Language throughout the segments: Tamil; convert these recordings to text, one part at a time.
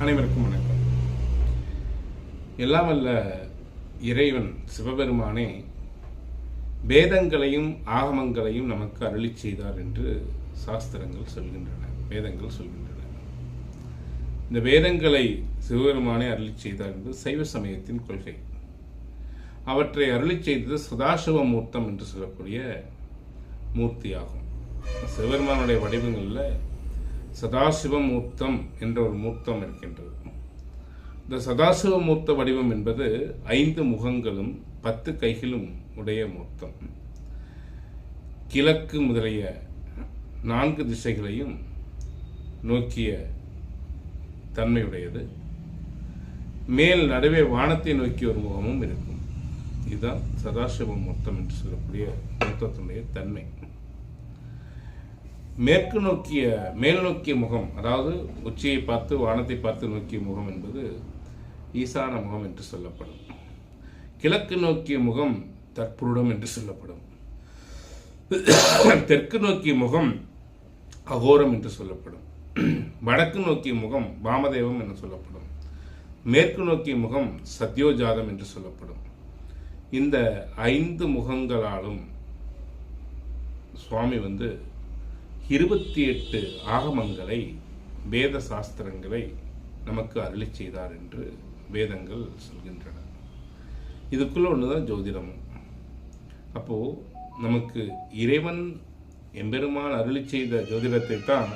அனைவருக்கும் வணக்கம். எல்லாம் வல்ல இறைவன் சிவபெருமானே வேதங்களையும் ஆகமங்களையும் நமக்கு அருளி செய்தார் என்று சாஸ்திரங்கள் சொல்கின்றன வேதங்கள் சொல்கின்றன. இந்த வேதங்களை சிவபெருமானே அருளி செய்தார் என்பது சைவ சமயத்தின் கொள்கை. அவற்றை அருளி செய்தது சதாசிவ மூர்த்தம் என்று சொல்லக்கூடிய மூர்த்தியாகும். சிவபெருமானுடைய வடிவங்களில் சதாசிவ மூர்த்தம் என்ற ஒரு மூர்த்தம் இருக்கின்றது. இந்த சதாசிவ மூர்த்த வடிவம் என்பது ஐந்து முகங்களும் பத்து கைகளும் உடைய மூர்த்தம். கிழக்கு முதலிய நான்கு திசைகளையும் நோக்கிய தன்மையுடையது. மேல் நடுவே வானத்தை நோக்கி ஒரு முகமும் இருக்கும். இதுதான் சதாசிவ மூர்த்தம் என்று சொல்லக்கூடிய மூர்த்தத்தினுடைய தன்மை. மேற்கு நோக்கிய மேல் நோக்கிய முகம் அதாவது உச்சியை பார்த்து வானத்தை பார்த்து நோக்கிய முகம் என்பது ஈசான முகம் என்று சொல்லப்படும். கிழக்கு நோக்கிய முகம் தற்புருடம் என்று சொல்லப்படும். தெற்கு நோக்கிய முகம் அகோரம் என்று சொல்லப்படும். வடக்கு நோக்கிய முகம் வாமதேவம் என்று சொல்லப்படும். மேற்கு நோக்கிய முகம் சத்யோஜாதம் என்று சொல்லப்படும். இந்த ஐந்து முகங்களாலும் சுவாமி வந்து இருபத்தி எட்டு ஆகமங்களை வேத சாஸ்திரங்களை நமக்கு அருளி செய்தார் என்று வேதங்கள் சொல்கின்றன. இதுக்குள்ள ஒன்று தான் ஜோதிடமும். அப்போது நமக்கு இறைவன் எம்பெருமான் அருளி செய்த ஜோதிடத்தை தான்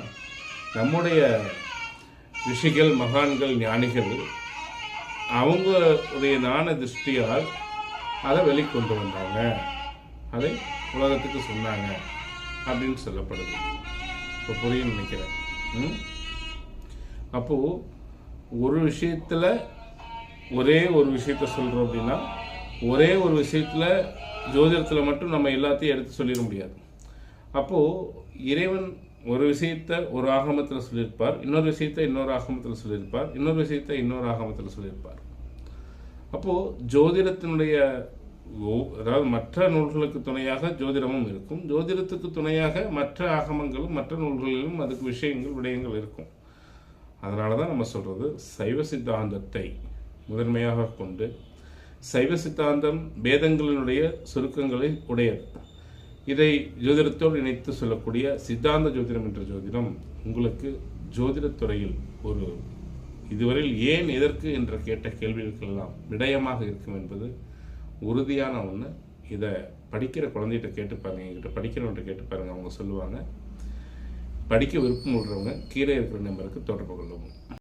நம்முடைய ரிஷிகள் மகான்கள் ஞானிகள் அவங்களுடைய ஞான திருஷ்டியால் அதை வெளிக்கொண்டு வந்தாங்க. அதை உலகத்துக்கு சொன்னாங்க. அப்படின்னு சொல்லப்படுது. இப்போ புரியும் நினைக்கிறேன். அப்போது ஒரு விஷயத்தில் ஒரே ஒரு விஷயத்த சொல்கிறோம் அப்படின்னா ஒரே ஒரு விஷயத்தில் ஜோதிடத்தில் மட்டும் நம்ம எல்லாத்தையும் எடுத்து சொல்லிட முடியாது. அப்போது இறைவன் ஒரு விஷயத்த ஒரு ஆகமத்தில் சொல்லியிருப்பார் இன்னொரு விஷயத்த இன்னொரு ஆகமத்தில் சொல்லியிருப்பார் இன்னொரு விஷயத்த இன்னொரு ஆகமத்தில் சொல்லியிருப்பார். அப்போது ஜோதிடத்தினுடைய அதாவது மற்ற நூல்களுக்கு துணையாக ஜோதிடமும் இருக்கும். ஜோதிடத்துக்கு துணையாக மற்ற ஆகமங்களும் மற்ற நூல்களிலும் அதுக்கு விஷயங்கள் விடயங்கள் இருக்கும். அதனால தான் நம்ம சொல்கிறது சைவ சித்தாந்தத்தை முதன்மையாக கொண்டு சைவ சித்தாந்தம் வேதங்களினுடைய சுருக்கங்களை உடையது. இதை ஜோதிடத்தோடு இணைத்து சொல்லக்கூடிய சித்தாந்த ஜோதிடம் என்ற ஜோதிடம் உங்களுக்கு ஜோதிடத் துறையில் ஒரு இதுவரையில் ஏன் எதற்கு என்ற கேட்ட கேள்விகளுக்கெல்லாம் விடயமாக இருக்கும் என்பது உறுதியான ஒன்று இதை படிக்கிற குழந்தைகிட்ட கேட்டு பாருங்கள் என்கிட்ட படிக்கிறவன்கிட்ட கேட்டு பாருங்கள் அவங்க சொல்லுவாங்க. படிக்க விருப்பம் உள்ளவங்க கீழே இருக்கிற நம்பருக்கு தொடர்பு கொள்ளவும்.